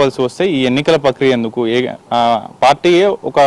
చెప్పాల్సి వస్తే ఈ ఎన్నికల ప్రక్రియ ఎందుకు? ఏ పార్టీయే ఒక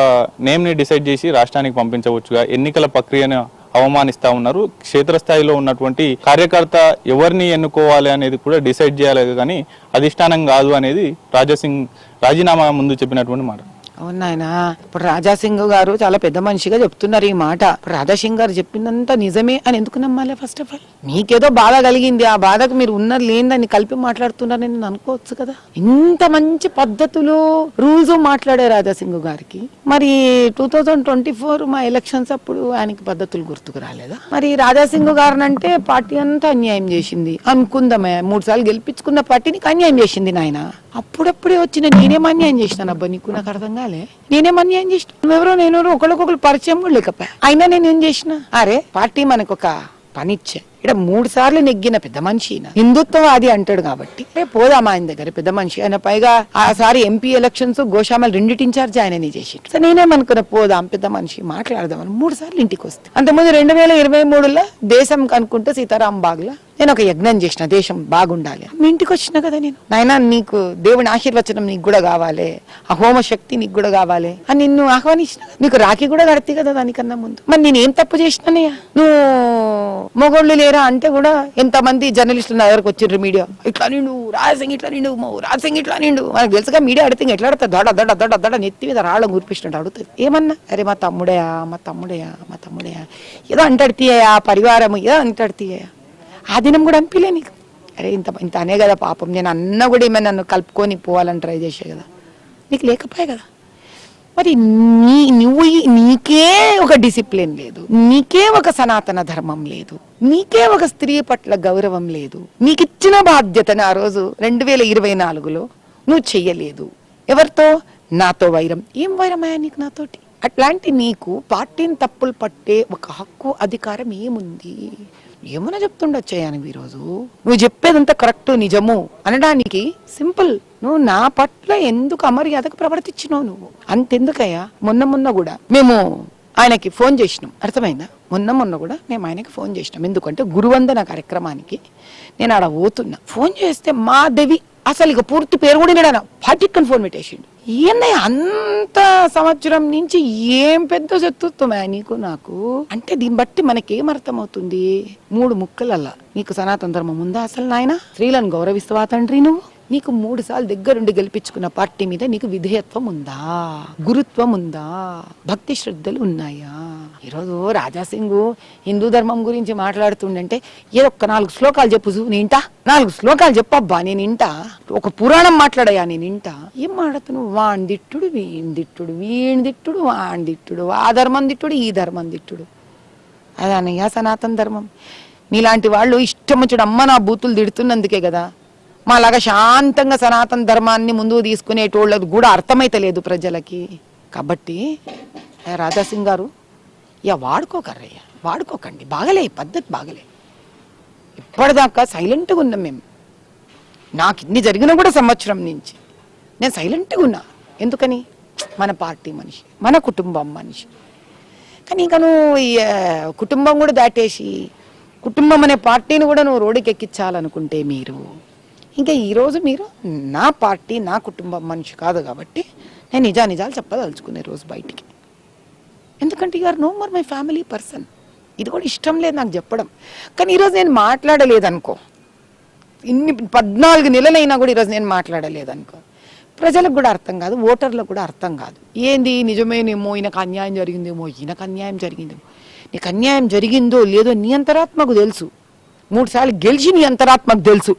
నేమ్ని డిసైడ్ చేసి రాష్ట్రానికి పంపించవచ్చుగా. ఎన్నికల ప్రక్రియను అవమానిస్తా ఉన్నారు. క్షేత్రస్థాయిలో ఉన్నటువంటి కార్యకర్త ఎవరిని ఎన్నుకోవాలి అనేది కూడా డిసైడ్ చేయాలి కానీ అధిష్టానం కాదు అనేది రాజసింగ్ రాజీనామా ముందు చెప్పినటువంటి మాట. అవును నాయనా ఇప్పుడు రాజాసింగ్ గారు చాలా పెద్ద మనిషిగా చెప్తున్నారు ఈ మాట. రాజాసింగ్ గారు చెప్పినంత నిజమే అని ఎందుకు నమ్మాలి ఫస్ట్ ఆఫ్ ఆల్ మీకేదో బాధ కలిగింది ఆ బాధకు మీరు ఉన్నది లేదని కలిపి మాట్లాడుతున్నారని నేను అనుకోవచ్చు కదా? ఇంత మంచి పద్ధతులు రూల్స్ మాట్లాడే రాజాసింగ్ గారికి. మరి టూ థౌజండ్ ట్వంటీ ఫోర్ మా ఎలక్షన్స్ అప్పుడు ఆయనకి పద్ధతులు గుర్తుకు రాలేదా? మరి రాజాసింగ్ గారిని అంటే పార్టీ అంతా అన్యాయం చేసింది. అనుకుందామే మూడు సార్లు గెలిపించుకున్న పార్టీని అన్యాయం చేసింది నాయన. అప్పుడప్పుడే వచ్చిన నేనేం అన్యాయం చేసినాను అబ్బా నీకు? నాకు అర్థంగా కాలే నేనేం ఏం చేసిన? నువ్వెవరో నేను ఒకళ్ళకొకరు పరిచయం లేకపోయా? అయినా నేను ఏం చేసిన? అరే పార్టీ మనకు ఒక పనిచ్చే. ఇక్కడ మూడు సార్లు నెగ్గిన పెద్ద మనిషి హిందుత్వవాది అంటాడు కాబట్టి. రేపు మా ఆయన దగ్గర పెద్ద మనిషి. ఆయన పైగా ఆ సారి ఎంపీ ఎలక్షన్స్ గోశామల్ రెండింటి ఇన్ఛార్జ్ ఆయననే చేసి సో నేనేమనుకున్న పోదాం పెద్ద మనిషి మాట్లాడదామని మూడు సార్లు ఇంటికి వస్తే. అంతకుముందు రెండు వేల ఇరవై మూడులో దేశం కనుక్కుంటే సీతారాం బాగ్లా నేను ఒక యజ్ఞం చేసిన దేశం బాగుండాలి. మీ ఇంటికి వచ్చిన కదా నేను. నాయన నీకు దేవుని ఆశీర్వచనం నీకు కూడా కావాలి. ఆ హోమశక్తి నీకు కూడా కావాలి. అని నిన్ను ఆహ్వానించిన. నీకు రాఖీ కూడా కడతీ కదా దానికన్నా ముందు. మరి నేను ఏం తప్పు చేసినానయ్యా నువ్వు మొగోళ్ళు లేరా అంటే కూడా ఎంతమంది జర్నలిస్టులు నా దగ్గరకు వచ్చిర్రు మీడియా? ఇట్లా నిండు రాజసింగ్ ఇట్లా నిండు మో రాజసింగ్ ఇట్లా నిండు. మనకు తెలుసుగా మీడియా అడితే ఎట్లా అడుగుతా దడ దడ దడ దడ నెత్తి మీద రాళ్ళ గురిపిస్తున్నట్టు అడుగుతుంది ఏమన్నా? అరే మా తమ్ముడయా మా తమ్ముడయా మా తమ్ముడయా. ఏదో అంటాడు తీయయా పరివారం ఏదో అంటాడు తీయయా. ఆ దినం కూడా అనిపించలే నీకు? అరే ఇంత ఇంత అనే కదా పాపం. నేను అన్న కూడా ఏమైనా నన్ను కలుపుకొని పోవాలని ట్రై చేసే కదా. నీకు లేకపోయా కదా. మరి నీ నువ్వు ఈ- నీకే ఒక డిసిప్లిన్ లేదు. నీకే ఒక సనాతన ధర్మం లేదు. నీకే ఒక స్త్రీ పట్ల గౌరవం లేదు. నీకిచ్చిన బాధ్యతను ఆ రోజు రెండు వేల ఇరవై నాలుగులో నువ్వు చెయ్యలేదు. ఎవరితో? నాతో వైరం. ఏం వైరమయ్యా నీకు నాతోటి? అట్లాంటి నీకు పార్టీని తప్పులు పట్టే ఒక హక్కు అధికారం ఏముంది? ఏమన్నా చెప్తుండొచ్చయ్యా ఈరోజు? నువ్వు చెప్పేదంతా కరెక్ట్ నిజము అనడానికి సింపుల్. నువ్వు నా పట్ల ఎందుకు అమర్యాదకు ప్రవర్తించినావు నువ్వు? అంతెందుకయ్యా? మొన్న మొన్న కూడా మేము ఆయనకి ఫోన్ చేసినాం. అర్థమైందా? మొన్న మొన్న కూడా మేము ఆయనకి ఫోన్ చేసినాం. ఎందుకంటే గురువందన కార్యక్రమానికి నేను ఆడ పోతున్నా. ఫోన్ చేస్తే మా దేవి అసలు ఇక పూర్తి పేరు కూడా నేను ఫాటిక్కని ఫోన్ పెట్టేసిండు. ఏందయ్య అంత సంవత్సరం నుంచి ఏం పెద్ద శత్రుత్వమే నీకు నాకు? అంటే దీన్ని బట్టి మనకేం అర్థమవుతుంది? మూడు ముక్కలల్లా. నీకు సనాతన ధర్మం ఉందా అసలు నాయన? స్త్రీలను గౌరవిస్తావా తండ్రి నువ్వు? నీకు మూడు సార్లు దగ్గరుండి గెలిపించుకున్న పార్టీ మీద నీకు విధేయత్వం ఉందా? గురుత్వం ఉందా? భక్తి శ్రద్ధలు ఉన్నాయా? ఈరోజు రాజాసింగ్ హిందూ ధర్మం గురించి మాట్లాడుతుండంటే ఏదో ఒక్క నాలుగు శ్లోకాలు చెప్పు నేంటా? నాలుగు శ్లోకాలు చెప్పబ్బా నేను ఇంటా ఒక పురాణం మాట్లాడయా నేను ఇంటా ఏం మాట్లాడుతున్నావు? వాణ్ దిట్టుడు వీణ్ దిట్టుడు వీణ్ దిట్టుడు వాణ్ దిట్టుడు ఆ ధర్మం దిట్టుడు ఈ ధర్మం దిట్టుడు. అదనయ్యా సనాతన ధర్మం. నీలాంటి వాళ్ళు ఇష్టం వచ్చాడు అమ్మ నా బూతులు తిడుతున్నందుకే కదా. మాలాగా శాంతంగా సనాతన ధర్మాన్ని ముందుకు తీసుకునేటోళ్ళది కూడా అర్థమైతలేదు ప్రజలకి. కాబట్టి రాజాసింగ్ గారు ఇక వాడుకోకర్రయ్య వాడుకోకండి. బాగలే ఈ పద్ధతి బాగలే. ఇప్పటిదాకా సైలెంట్గా ఉన్నాం మేము. నాకు ఇన్ని జరిగినా కూడా సంవత్సరం నుంచి. నేను సైలెంట్గా ఉన్నా. ఎందుకని? మన పార్టీ మనిషి మన కుటుంబం మనిషి. కానీ ఇంకా నువ్వు కుటుంబం కూడా దాటేసి కుటుంబం అనే పార్టీని కూడా నువ్వు రోడ్డుకి ఎక్కించాలనుకుంటే మీరు ఇంకా ఈరోజు మీరు నా పార్టీ నా కుటుంబం మనిషి కాదు కాబట్టి నేను నిజా నిజాలు చెప్పదలుచుకునే రోజు బయటికి. ఎందుకంటే you are no more my family person ఇది కూడా ఇష్టం లేదు నాకు చెప్పడం. కానీ ఈరోజు నేను మాట్లాడలేదనుకో. ఇన్ని పద్నాలుగు నెలలైనా కూడా ఈరోజు నేను మాట్లాడలేదనుకో. ప్రజలకు కూడా అర్థం కాదు ఓటర్లకు కూడా అర్థం కాదు. ఏంది? నిజమేనేమో ఈయనకు అన్యాయం జరిగిందేమో ఈయనకు అన్యాయం జరిగిందేమో. నీకు అన్యాయం జరిగిందో లేదో నీ అంతరాత్మకు తెలుసు. మూడు సార్లు గెలిచి నీ అంతరాత్మకు తెలుసు.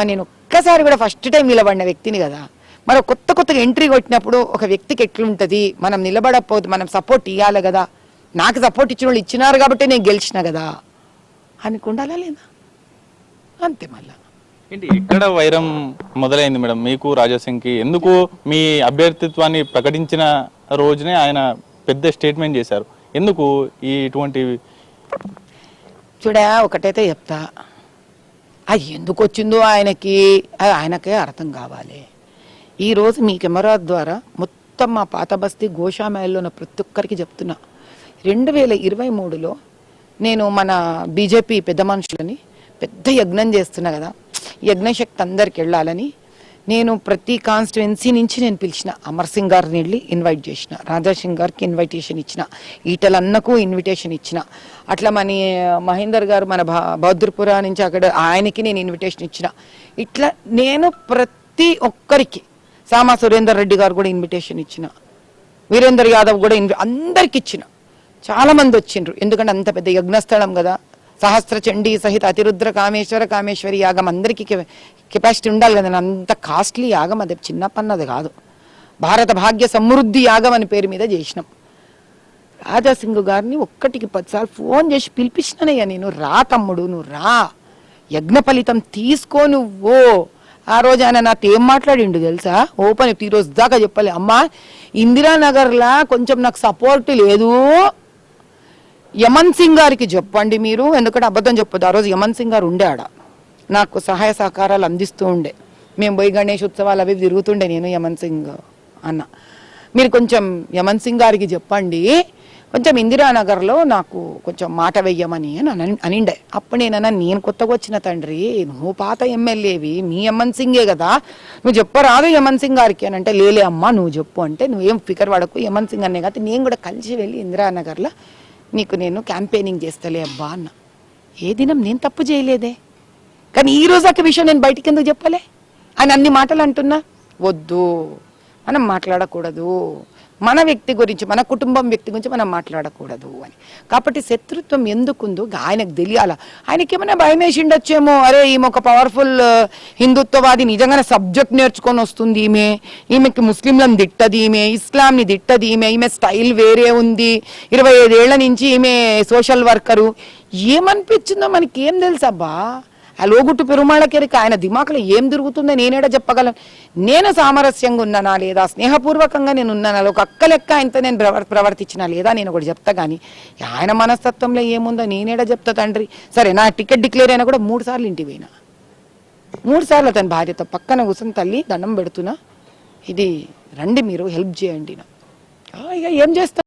మరి నేను ఒక్కసారి కూడా ఫస్ట్ టైం నిలబడిన వ్యక్తిని కదా. మరి కొత్త కొత్తగా ఎంట్రీ కొట్టినప్పుడు ఒక వ్యక్తికి ఎట్లుంటది? మనం నిలబడకపోతే మనం సపోర్ట్ ఇవ్వాలి కదా. నాకు సపోర్ట్ ఇచ్చిన వాళ్ళు ఇచ్చినారు కాబట్టి నేను గెలిచిన కదా. అనుకుండాలా లేదా? అంతే మళ్ళా. ఏంటి ఎక్కడ వైరం మొదలైంది మేడం? మీకు రాజాసింగ్కి ఎందుకు మీ అభ్యర్థిత్వాన్ని ప్రకటించిన రోజునే ఆయన పెద్ద స్టేట్మెంట్ చేశారు? ఎందుకు ఈ ఇటువంటి చూడా ఒకటైతే చెప్తా. అది ఎందుకు వచ్చిందో ఆయనకి ఆయనకే అర్థం కావాలి. ఈరోజు మీ కెమెరా ద్వారా మొత్తం మా పాత బస్తీ గోషామేల్లో ఉన్న ప్రతి ఒక్కరికి చెప్తున్నా. రెండు వేల ఇరవై మూడులో నేను మన బీజేపీ పెద్ద మనుషులని పెద్ద యజ్ఞం చేస్తున్నా కదా. యజ్ఞశక్తి అందరికి వెళ్ళాలని నేను ప్రతి కాన్స్టిట్యున్సీ నుంచి నేను పిలిచిన. అమర్ సింగ్ గారిని వెళ్ళి ఇన్వైట్ చేసిన. రాజాసింగ్ గారికి ఇన్విటేషన్ ఇచ్చిన. ఈటల అన్నకు ఇన్విటేషన్ ఇచ్చిన. అట్లా మన మహేందర్ గారు మన భద్రపుర నుంచి అక్కడ ఆయనకి నేను ఇన్విటేషన్ ఇచ్చిన. ఇట్లా నేను ప్రతి ఒక్కరికి సామా సురేందర్ రెడ్డి గారు కూడా ఇన్విటేషన్ ఇచ్చిన. వీరేందర్ యాదవ్ కూడా ఇన్వి అందరికి ఇచ్చిన. చాలామంది వచ్చిండ్రు. ఎందుకంటే అంత పెద్ద యజ్ఞస్థలం కదా. సహస్ర చండీ సహిత అతిరుద్ర కామేశ్వర కామేశ్వరి యాగం అందరికీ కెపాసిటీ ఉండాలి కదా అంత కాస్ట్లీ యాగం అది. చిన్న పన్నది కాదు. భారత భాగ్య సమృద్ధి యాగం అని పేరు మీద చేసినాం. రాజాసింగ్ గారిని ఒక్కటికి పదిసార్లు ఫోన్ చేసి పిలిపించినయ్యా నేను. రా తమ్ముడు నువ్వు రా. యజ్ఞ ఫలితం తీసుకో నువ్వు. ఆ రోజు ఆయన నాతో ఏం మాట్లాడిండు తెలుసా? ఓపెన్ ఈ రోజు దాకా చెప్పలే అమ్మా ఇందిరానగర్లా కొంచెం నాకు సపోర్ట్ లేదు. యమన్ సింగ్ గారికి చెప్పండి మీరు ఎందుకంటే అబద్ధం చెప్పదు ఆ రోజు యమన్ సింగ్ గారు ఉండే ఆడ. నాకు సహాయ సహకారాలు అందిస్తూ ఉండే. మేము పోయి గణేష్ ఉత్సవాలు అవి తిరుగుతుండే నేను యమన్ సింగ్ అన్న. మీరు కొంచెం యమన్ సింగ్ గారికి చెప్పండి. కొంచెం ఇందిరానగర్లో నాకు కొంచెం మాట వెయ్యమని అని అనిండే. అప్పుడు నేనన్నా నేను కొత్తగా వచ్చిన తండ్రి నువ్వు పాత ఎమ్మెల్యేవి మీ యమన్ సింగే కదా. నువ్వు చెప్పరాదు యమన్ సింగ్ గారికి అని అంటే లేలే అమ్మా నువ్వు చెప్పు అంటే నువ్వేం ఫికర్ పడకు యమన్ సింగ్ అనే కదా నేను కూడా కలిసి వెళ్ళి ఇందిరానగర్లో నీకు నేను క్యాంపెయినింగ్ చేస్తలే అబ్బా అన్న. ఏ దినం నేను తప్పు చేయలేదే? కానీ ఈ రోజు ఒక విషయం నేను బయటికి ఎందుకు చెప్పలే? ఆయన అన్ని మాటలు అంటున్నా? వద్దు. మనం మాట్లాడకూడదు. మన వ్యక్తి గురించి మన కుటుంబం వ్యక్తి గురించి మనం మాట్లాడకూడదు అని. కాబట్టి శత్రుత్వం ఎందుకుందో ఆయనకు తెలియాల? ఆయనకి ఏమైనా భయం వేసి ఉండొచ్చేమో. అరే ఈమె ఒక పవర్ఫుల్ హిందుత్వవాది నిజంగానే సబ్జెక్ట్ నేర్చుకొని వస్తుంది ఈమె. ఈమెకి ముస్లింలను తిట్టది ఈమె ఇస్లాంని తిట్టది ఈమె ఈమె స్టైల్ వేరే ఉంది. ఇరవై ఐదేళ్ళ నుంచి ఈమె సోషల్ వర్కరు ఏమనిపించిందో మనకి ఏం తెలుసబ్బా? ఆ లోగుట్టు పెరుమాళకెరిక ఆయన దిమాకులో ఏం తిరుగుతుందో నేనేడా చెప్పగలను. నేను సామరస్యంగా ఉన్నానా లేదా? స్నేహపూర్వకంగా నేను ఉన్నానా? ఒక అక్క లెక్క ఆయనతో నేను ప్రవర్తించినా లేదా? నేను ఒకటి చెప్తా కానీ ఆయన మనస్తత్వంలో ఏముందో నేనేడా చెప్తా తండ్రి. సరే నా టికెట్ డిక్లేర్ అయినా కూడా మూడు సార్లు ఇంటికి పోయినా. మూడు సార్లు అతని భార్యతో పక్కన కూర్చొని తల్లి దండం పెడుతున్నా. ఇది రండి మీరు హెల్ప్ చేయండి నా. ఇక ఏం చేస్తా